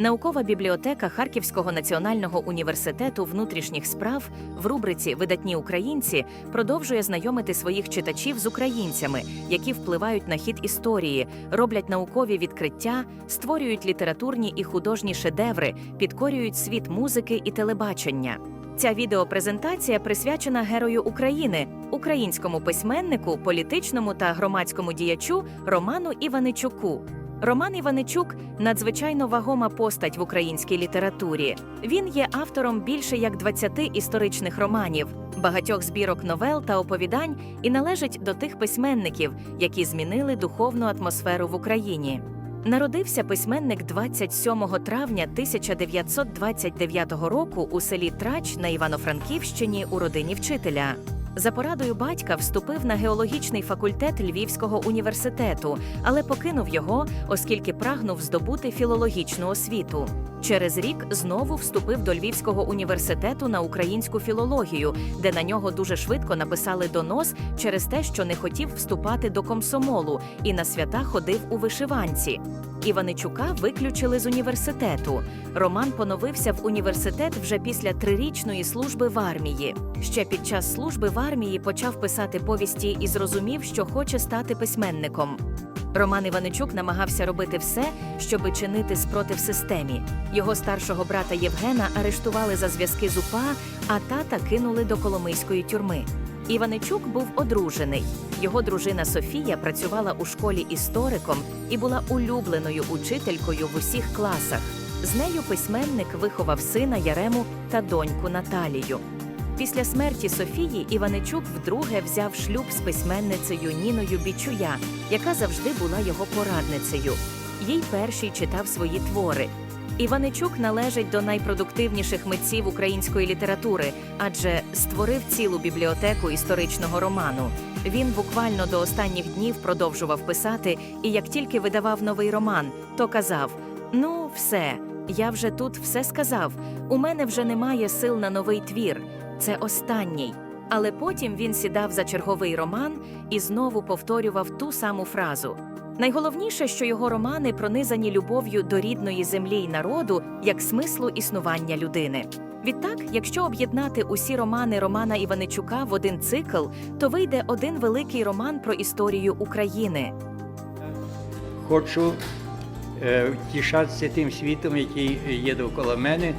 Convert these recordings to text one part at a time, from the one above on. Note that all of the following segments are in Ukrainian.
Наукова бібліотека Харківського національного університету внутрішніх справ в рубриці Видатні українці продовжує знайомити своїх читачів з українцями, які впливають на хід історії, роблять наукові відкриття, створюють літературні і художні шедеври, підкорюють світ музики і телебачення. Ця відеопрезентація присвячена герою України, українському письменнику, політичному та громадському діячу Роману Іваничуку. Роман Іваничук надзвичайно вагома постать в українській літературі. Він є автором більше як 20 історичних романів, багатьох збірок новел та оповідань і належить до тих письменників, які змінили духовну атмосферу в Україні. Народився письменник 27 травня 1929 року у селі Трач на Івано-Франківщині у родині вчителя. За порадою батька вступив на геологічний факультет Львівського університету, але покинув його, оскільки прагнув здобути філологічну освіту. Через рік знову вступив до Львівського університету на українську філологію, де на нього дуже швидко написали донос через те, що не хотів вступати до комсомолу і на свята ходив у вишиванці. Іваничука виключили з університету. Роман поновився в університет вже після трирічної служби в армії. Ще під час служби в армії почав писати повісті і зрозумів, що хоче стати письменником. Роман Іваничук намагався робити все, щоби чинити спротив системі. Його старшого брата Євгена арештували за зв'язки з УПА, а тата кинули до Коломийської тюрми. Іваничук був одружений. Його дружина Софія працювала у школі істориком і була улюбленою учителькою в усіх класах. З нею письменник виховав сина Ярему та доньку Наталію. Після смерті Софії Іваничук вдруге взяв шлюб з письменницею Ніною Бічуя, яка завжди була його порадницею. Їй перший читав свої твори. Іваничук належить до найпродуктивніших митців української літератури, адже створив цілу бібліотеку історичного роману. Він буквально до останніх днів продовжував писати, і як тільки видавав новий роман, то казав: Ну, все, я вже тут все сказав. У мене вже немає сил на новий твір. Це останній. Але потім він сідав за черговий роман і знову повторював ту саму фразу. Найголовніше, що його романи пронизані любов'ю до рідної землі й народу як смислу існування людини. Відтак, якщо об'єднати усі романи Романа Іваничука в один цикл, то вийде один великий роман про історію України. Хочу е, втішатися тим світом, який є довкола мене,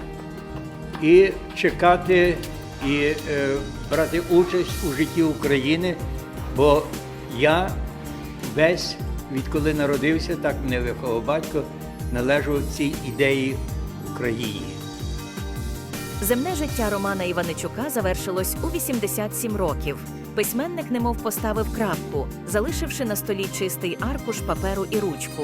і чекати і е, брати участь у житті України, бо я весь, відколи народився, так мене виховав батько, належу цій ідеї України. Земне життя Романа Іваничука завершилось у 87 років. Письменник немов поставив крапку, залишивши на столі чистий аркуш паперу і ручку.